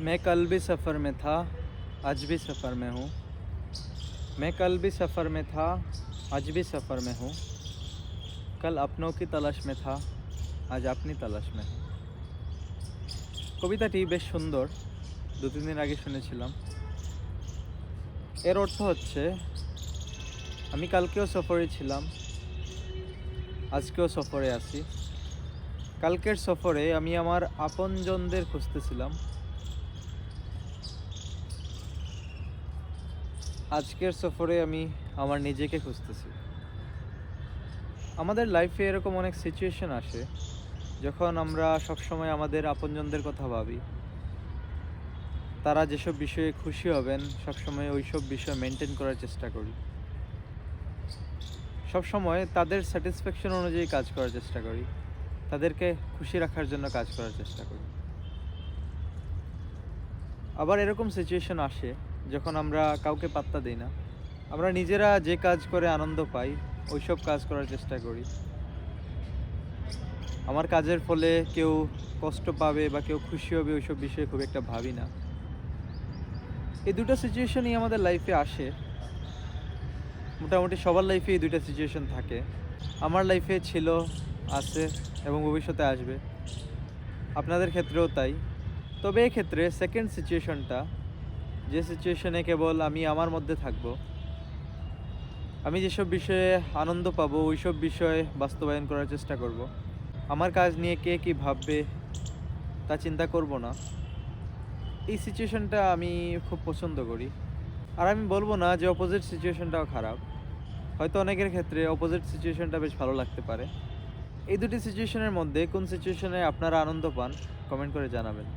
मैं कल भी सफ़र में था आज भी सफ़र में हूँ मैं कल भी सफ़र में था आज भी सफ़र में हूँ कल अपनों की तलाश में था আজ আপনি তালাশ में हूँ কবিতাটি বেশ সুন্দর দু তিন দিন আগে শুনেছিলাম এর অর্থ হচ্ছে আমি কালকেও সফরে ছিলাম আজকেও সফরে আছি কালকের সফরে আমি আমার আপনজনদের খুঁজতেছিলাম আজকের সফরে আমি আমার নিজেকে খুঁজতেছি। আমাদের লাইফে এরকম অনেক সিচুয়েশন আসে, যখন আমরা সবসময় আমাদের আপনজনদের কথা ভাবি। তারা যেসব বিষয়ে খুশি হবেন, সবসময় ওই সব বিষয় মেনটেন করার চেষ্টা করি। সবসময় তাদের স্যাটিসফ্যাকশন অনুযায়ী কাজ করার চেষ্টা করি। তাদেরকে খুশি রাখার জন্য কাজ করার চেষ্টা করি। আবার এরকম সিচুয়েশন আসে যখন আমরা কাউকে পাত্তা দিই না, আমরা নিজেরা যে কাজ করে আনন্দ পাই, ওইসব কাজ করার চেষ্টা করি। আমার কাজের ফলে কেউ কষ্ট পাবে বা কেউ খুশি হবে, ওইসব বিষয়ে খুব একটা ভাবি না। এই দুটো সিচুয়েশনই আমাদের লাইফে আসে। মোটামুটি সবার লাইফে এই দুইটা সিচুয়েশন থাকে। আমার লাইফে ছিল, আছে এবং ভবিষ্যতে আসবে। আপনাদের ক্ষেত্রেও তাই। তবে এক্ষেত্রে সেকেন্ড সিচুয়েশনটা যে সিচুয়েশনে কেবল আমি আমার মধ্যে থাকব, আমি যেসব বিষয়ে আনন্দ পাবো, ওইসব বিষয়ে বাস্তবায়ন করার চেষ্টা করব। আমার কাজ নিয়ে কে কী ভাববে, তা চিন্তা করব না। এই সিচুয়েশনটা আমি খুব পছন্দ করি। আর আমি বলব না যে অপোজিট সিচুয়েশনটাও খারাপ। হয়তো অনেকের ক্ষেত্রে অপোজিট সিচুয়েশনটা বেশ ভালো লাগতে পারে। এই দুটি সিচুয়েশনের মধ্যে কোন সিচুয়েশনে আপনারা আনন্দ পান কমেন্ট করে জানাবেন।